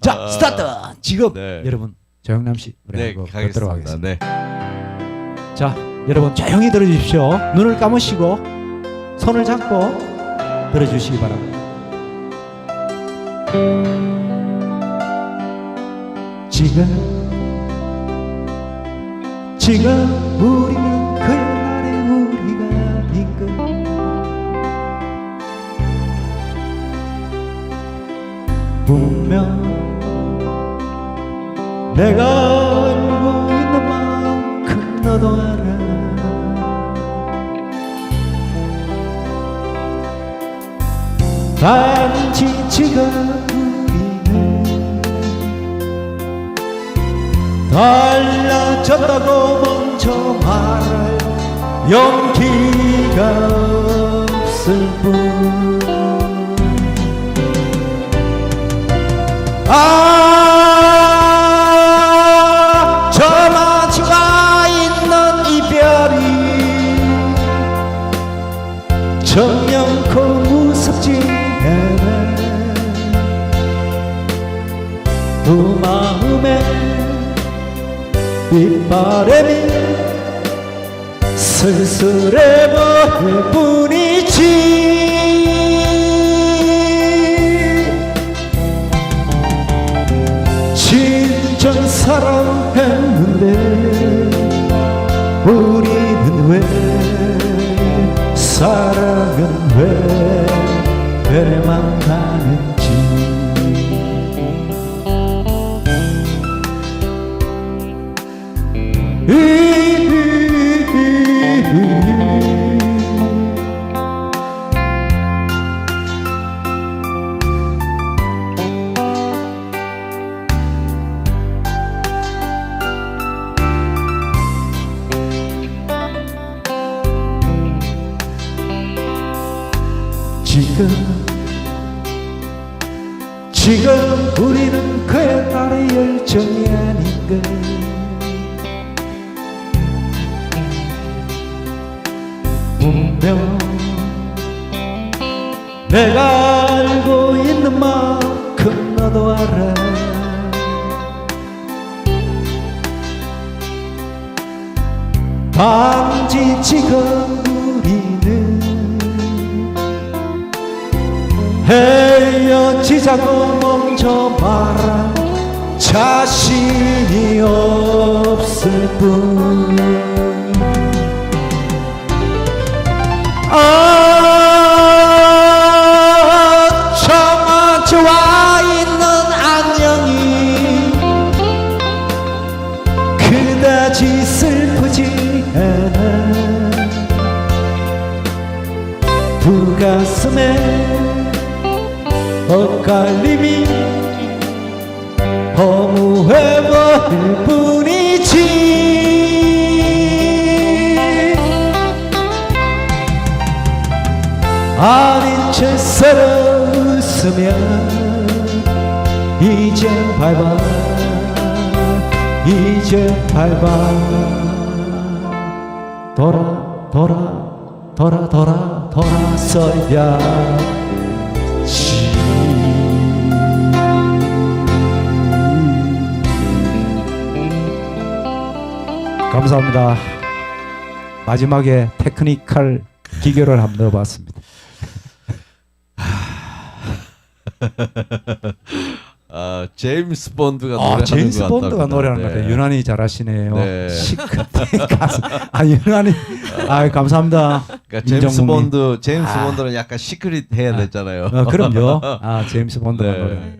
자 스타트. 지금 네. 여러분 조영남 씨 네, 노래하고 듣도록 가겠습니다. 하겠습니다. 네. 자 여러분 조용히 들어주십시오. 눈을 감으시고 손을 잡고 들어주시기 바랍니다. 지금 지금 우리는 분명 내가 알고 있는 만큼 너도 알아. 단지 지금 우리는 달라졌다고 먼저 말할 용기가 없을 뿐 아, 저마치가 있는 이별이 정연코 무섭지 않아. 두 마음에 빗바람이 쓸쓸해 보일 뿐이지 진정 사랑했는데 우리는 왜 사랑은 왜 배만 지금 지금 우리는 그날의 열정이 아닌가 분명 내가 알고 있는 만큼 너도 알아. 단지 지금 헤어지자고 말한 자신이 없을 뿐. 아, 저마저 와 있는 안녕이 그다지 슬프지 않아. 두 가슴에 엇갈림이 허무해버릴 뿐이지. 아닌 채 서로 웃으며 이제 밟아 이제 밟아. 돌아 돌아 돌아 돌아 돌아서야 감사합니다. 마지막에 테크니컬 기교를 한번 넣어봤습니다. 아 제임스 본드가 아, 노래하는 제임스 것 본드가. 노래하는 것 네. 같아요. 유난히 잘하시네요. 네. 시크릿 가수. 아 유난히. 아 감사합니다. 그러니까 제임스. 본드 제임스 아. 본드는 약간 시크릿 해야 아. 되잖아요. 어, 그럼요. 아 제임스 본드가 네. 노래. 네.